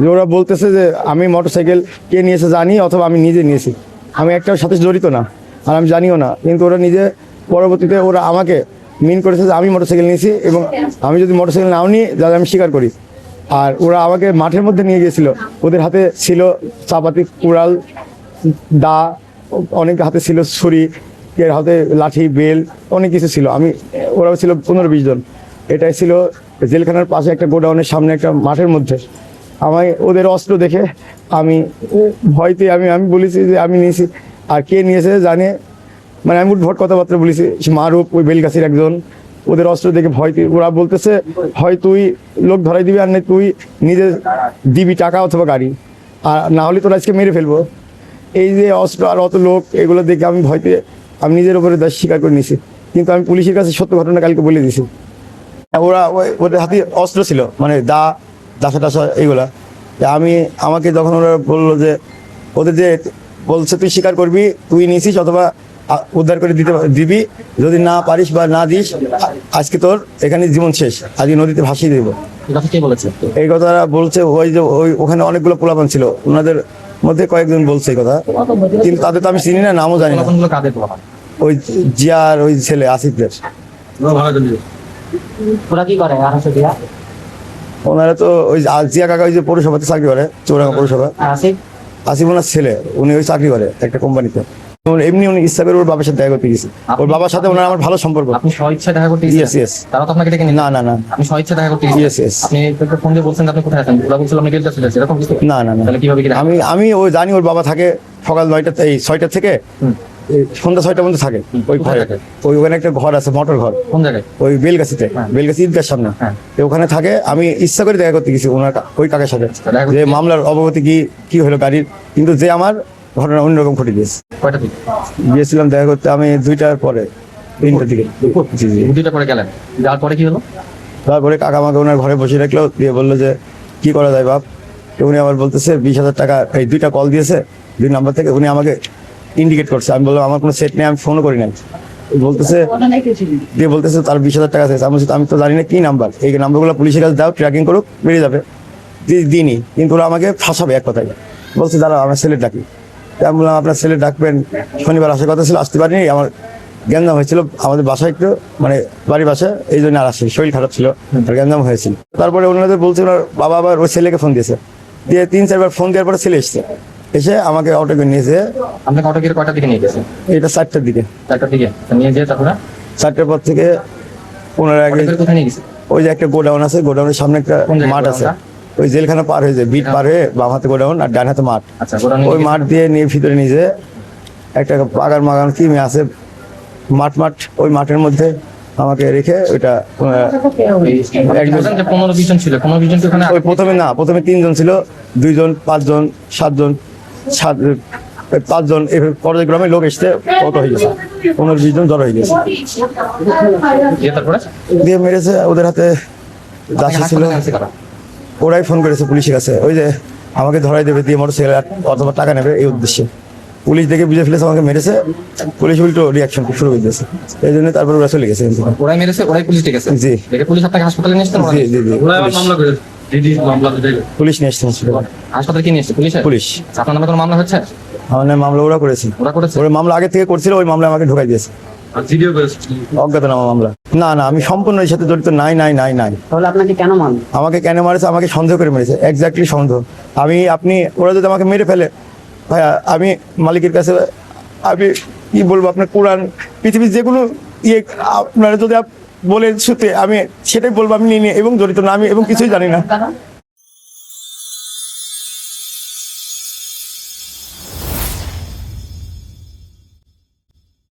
যে ওরা বলতেছে যে আমি মোটরসাইকেল কে নিয়েছে জানি, অথবা আমি নিজে নিয়েছি। আমি একটার সাথে জড়িত না, আর আমি জানিও না। কিন্তু ওরা নিজে পরবর্তীতে ওরা আমাকে মিন করেছে যে আমি মোটরসাইকেল নিয়েছি এবং আমি যদি মোটরসাইকেল নাও নিই, তাহলে আমি স্বীকার করি। আর ওরা আমাকে মাঠের মধ্যে নিয়ে গিয়েছিল। ওদের হাতে ছিল চাপাতি, কুড়াল, দা, অনেক হাতে ছিল ছুরি, এর হাতে লাঠি, বেল, অনেক কিছু ছিল। আমি ওরা ছিল পনেরো বিশ জন। এটাই ছিল জেলখানার পাশে একটা গোডাউনের সামনে একটা মাঠের মধ্যে। আমায় ওদের অস্ত্র দেখে আমি ভয়তে আমি আমি বলেছি যে আমি নিয়েছি। আর কে নিয়েছে জানে? মানে আমি উদ্ভট কথাবার্তা বলেছি মারুপ ওই বেলগাছির একজন। ওদের অস্ত্র দেখে ভয় পেয়ে- ওরা বলতেছে, হয় তুই লোক ধরাই দিবি আর না তুই নিজে দিবি টাকা অথবা গাড়ি। আর না হলে তোরা আজকে মেরে ফেলব। এই যে অস্ত্র আর অত লোক, এগুলো দেখে আমি ভয় পেয়ে আমি নিজের উপরে দোষ স্বীকার করে নিয়েছি। কিন্তু আমি পুলিশের কাছে সত্য ঘটনা কালকে বলে দিয়েছি। ওরা ওই- ওদের হাতে অস্ত্র ছিল মানে দা দাসা টাসা এইগুলা। আমি আমাকে যখন ওরা বলল যে ওদের যে বলছে তুই স্বীকার করবি তুই নিছিস অথবা উদ্ধার করে দিতে দিবি যদি না পারিস বা না দিস আজকে তোর এখানে জীবন শেষ আজকে নদীতে ভাসিয়ে দেবো। এই কথাটা বলছে ওই যে ওই ওখানে অনেকগুলো পোলাপান ছিল ওনাদের মধ্যে কয়েকজন বলছে এই কথা কিন্তু তাদের তো আমি চিনি না নামও জানি না। ওই জিয়ার ওই ছেলে আসিফদের ওরা কি করে ওনারা তো ওই জিয়া কাকা ওই যে পৌরসভাতে চাকরি করে চৌরাঙ্গা পৌরসভা। আসিফ? ওনার ছেলে উনি ওই চাকরি করে একটা কোম্পানিতে। এমনি উনি ইচ্ছা ওর বাবার সাথে দেখা করতে গেছে। ওর বাবার সাথে ওনার আমার ভালো সম্পর্ক। আপনি স্বইচ্ছা দেখা করতে গেছেন yes. তারা তো আপনাকে ডেকে না না না। আপনি স্বইচ্ছা দেখা করতে Yes, yes. আপনি ফোন দিয়ে বলছেন আপনি কোথায় আছেন? ওরা বলছিল আপনি গেলতে চলে এরকম কিছু? না না না। তাহলে কীভাবে কি আমি আমি ওই জানি ওর বাবা থাকে সকাল নয়টা এই ছয়টা থেকে। সন্ধ্যা ছয়টা পর্যন্ত থাকে। ওই ঘরে। ওই ওখানে একটা ঘর আছে মোটর ঘর। কোন জায়গায়? ওই বেলগাছিতে। হ্যাঁ। বেলগাছি ঈদগার সামনে। হ্যাঁ। ওখানে থাকে। আমি ইচ্ছা করে দেখা করতে গেছি ওনার ওই কাকার সাথে। যে মামলার অবগতি কি কি হলো গাড়ির? কিন্তু যে আমার ঘটনা অন্যরকম ঘটে দিক গিয়েছিলাম দেখা করতে আমি দুইটার পরে তিনটার দিকে। দুইটা পরে গেলেন। যাওয়ার পরে কি হলো? তারপরে কাকা আমাকে ওনার ঘরে বসে রাখল দিয়ে বলল যে কি করা যায় বাপ? উনি আবার বলতেছে বিশ হাজার টাকা এই দুইটা কল দিয়েছে দুই নাম্বার থেকে। উনি আমাকে ইন্ডিকেট করছে। আমি বললাম, আমার কোনো সেট নেই, আমি ফোনও করি নাই। বলতেছে, দিয়ে বলতেছে, তার বিশ হাজার টাকা আছে। আমি আমি তো জানি না কি নাম্বার এই নাম্বারগুলো পুলিশের কাছে দাও ট্র্যাকিং করুক, বেরিয়ে যাবে। দি- দিইনি, কিন্তু ওরা আমাকে ফাঁসাবে এক কথায়। বলছে দাঁড়া আমার ছেলে ডাকি। আমি বললাম, আপনার ছেলে ডাকবেন? শনিবার আসার কথা ছিল, আসতে পারিনি। আমার গ্যাঞ্জাম হয়েছিল, আমাদের বাসায় একটু মানে বাড়ির বাসায়, এই জন্য আর আসি শরীর খারাপ ছিল গ্যাঞ্জাম হয়েছিল। তারপরে ওনাদের বলছে, ওনার বাবা আবার ওই ছেলেকে ফোন দিয়েছে। দিয়ে তিন, চারবার ফোন দেওয়ার পরে ছেলে এসছে। এসে আমাকে অটো করে নিয়েছে আপনি অটো গিয়ে কয়টা দিকে নিয়ে গেছেন এটা চারটার দিকে। চারটার দিকে। তো নিয়ে যেয়ে তারপরে? চারটার পর থেকে ওনারা আগে কোথায় নিয়ে গেছে? ওই যে একটা গোডাউন আছে গোডাউনের সামনে একটা মাঠ আছে। ওই জেলখানা পার হয়ে যায় বিট পার হয়ে বাম হাতে গোডাউন আর ডান হাতে মাঠ। আচ্ছা ওই মাঠ দিয়ে নিয়ে ভিতরে নিয়ে যে একটা বাগান মাগান কি আছে মাঠ মাঠ ওই মাঠের মধ্যে আমাকে রেখে ওইটা পনেরো বিশ জন ছিল পনেরো ওই প্রথমে না প্রথমে তিনজন ছিল দুইজন পাঁচজন সাতজন। সাত পাঁচজন পর্যায়ক্রমে লোক এসছে কত হয়ে গেছে। পনেরো বিশ জন জড়ো হয়ে গেছে। দিয়ে মেরেছে ওদের হাতে দাসী ছিল? ওরাই ফোন করেছে পুলিশের কাছে। ওই যে আমাকে ধরাই দেবে দিয়ে মোটরসাইকেল অথবা টাকা নেবে এই উদ্দেশ্যে। পুলিশ দেখে বুঝে ফেলেছে আমাকে মেরেছে। পুলিশ উল্টো রিয়াকশন শুরু করে দিয়েছে। এই জন্য তারপর ওরা চলে গেছে। ওরাই মেরেছে ওরাই পুলিশ ডেকেছে? জি। পুলিশ আপনাকে হাসপাতালে নিয়ে জি জি জি। পুলিশ- পুলিশ নিয়ে এসছে। হসপিটালে হাসপাতালে কি নিয়ে এসছে? পুলিশে? পুলিশ। আপনার নামে কোনো মামলা হচ্ছে? আমার নামে মামলা ওরা করেছে। ওরা করেছে? ওরা মামলা আগে থেকে করছিল ওই মামলা আমাকে ঢোকাই দিয়েছে। অজ্ঞাতনামা মামলা। না না আমি সম্পূর্ণ এর সাথে জড়িত নাই নাই নাই নাই। তাহলে আপনাকে কেন আমাকে কেন মারেছে? আমাকে সন্দেহ করে মেরেছে। এক্স্যাক্টলি সন্দেহ। আমি আপনি ওরা যদি আমাকে মেরে ফেলে ভাইয়া আমি মালিকের কাছে আমি কি বলব আপনার কোরআন পৃথিবীর যেগুলো ইয়ে আপনারা যদি বলেন সত্যি আমি সেটাই বলব, আমি নিয়ে এবং জড়িত না, আমি এবং কিছুই জানি না।